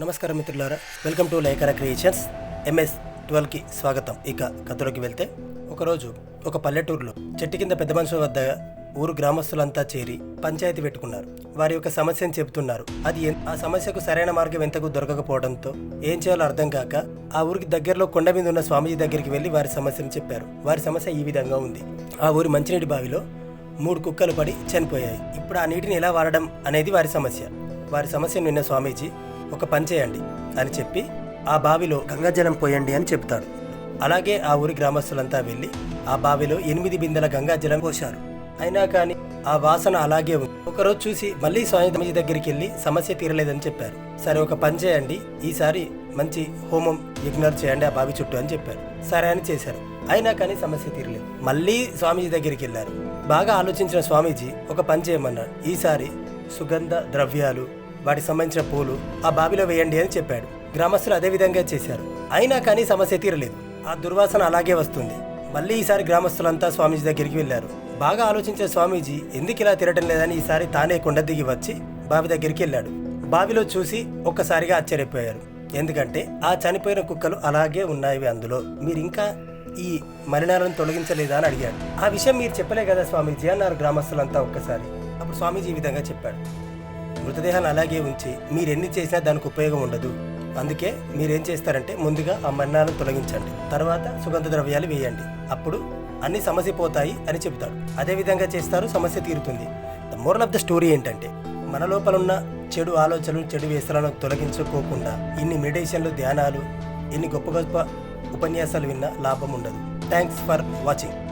నమస్కారం మిత్రులారా. Welcome to లైకర creations. MS ట్వెల్వ్కి స్వాగతం. ఇక కథలోకి వెళ్తే ఒకరోజు ఒక పల్లెటూరులో చెట్టు కింద పెద్ద మనుషుల వద్ద ఊరు గ్రామస్తులంతా చేరి పంచాయతీ పెట్టుకున్నారు. వారి యొక్క సమస్యను చెబుతున్నారు. అది ఆ సమస్యకు సరైన మార్గం ఎంతకు దొరకకపోవడంతో ఏం చేయాలో అర్థం కాక ఆ ఊరికి దగ్గరలో కొండ మీద ఉన్న స్వామీజీ దగ్గరికి వెళ్ళి వారి సమస్యను చెప్పారు. వారి సమస్య ఈ విధంగా ఉంది. ఆ ఊరి మంచినీటి బావిలో మూడు కుక్కలు పడి చనిపోయాయి. ఇప్పుడు ఆ నీటిని ఎలా వాడడం అనేది వారి సమస్య. వారి సమస్యను విన్న స్వామీజీ ఒక పని చేయండి అని చెప్పి ఆ బావిలో గంగాజలం పోయండి అని చెప్తాడు అలాగే ఆ ఊరి గ్రామస్తులంతా వెళ్ళి ఆ బావిలో ఎనిమిది బిందెల గంగాజలం పోశారు. అయినా కానీ ఆ వాసన అలాగే ఉంది. ఒకరోజు చూసి మళ్ళీ స్వామి దగ్గరికి వెళ్ళి సమస్య తీరలేదని చెప్పారు. సరే ఒక పని చేయండి. ఈసారి మంచి హోమం యజ్ఞాలు చేయండి ఆ బావి చుట్టూ అని చెప్పారు. సరే అని చేశారు. అయినా కానీ సమస్య తీరలేదు. మళ్ళీ స్వామీజీ దగ్గరికి వెళ్ళారు. బాగా ఆలోచించిన స్వామీజీ ఒక పని చేయమన్నాడు. ఈసారి సుగంధ ద్రవ్యాలు వాటికి సంబంధించిన పూలు ఆ బావిలో వేయండి అని చెప్పాడు. గ్రామస్తులు అదే విధంగా చేశారు. అయినా కానీ సమస్య తీరలేదు. ఆ దుర్వాసన అలాగే వస్తుంది. మళ్ళీ ఈసారి గ్రామస్తులంతా స్వామీజీ దగ్గరికి వెళ్ళారు. బాగా ఆలోచించే స్వామీజీ ఎందుకు ఇలా తిరటం లేదని ఈసారి తానే కొండ దిగి వచ్చి బావి దగ్గరికి వెళ్ళాడు. బావిలో చూసి ఒక్కసారిగా ఆశ్చర్యపోయారు. ఎందుకంటే ఆ చనిపోయిన కుక్కలు అలాగే ఉన్నాయి అందులో. మీరు ఇంకా ఈ మలినాలను తొలగించలేదా అని అడిగాడు. ఆ విషయం మీరు చెప్పలే కదా స్వామీజీ అన్నారు గ్రామస్తులంతా ఒక్కసారి. అప్పుడు స్వామీజీ ఈ విధంగా చెప్పాడు. మృతదేహాన్ని అలాగే ఉంచి మీరు ఎన్ని చేసినా దానికి ఉపయోగం ఉండదు. అందుకే మీరేం చేస్తారంటే ముందుగా ఆ మన్నాలను తొలగించండి. తర్వాత సుగంధ ద్రవ్యాలు వేయండి. అప్పుడు అన్ని సమస్య పోతాయి అని చెబుతాడు. అదే విధంగా చేస్తారు సమస్య తీరుతుంది. The moral of the story ఏంటంటే మన లోపల ఉన్న చెడు ఆలోచనలు చెడు వ్యసనాలను తొలగించుకోకుండా ఇన్ని మెడిటేషన్లు ధ్యానాలు ఇన్ని గొప్ప గొప్ప ఉపన్యాసాలు విన్నా లాభం ఉండదు. Thanks for watching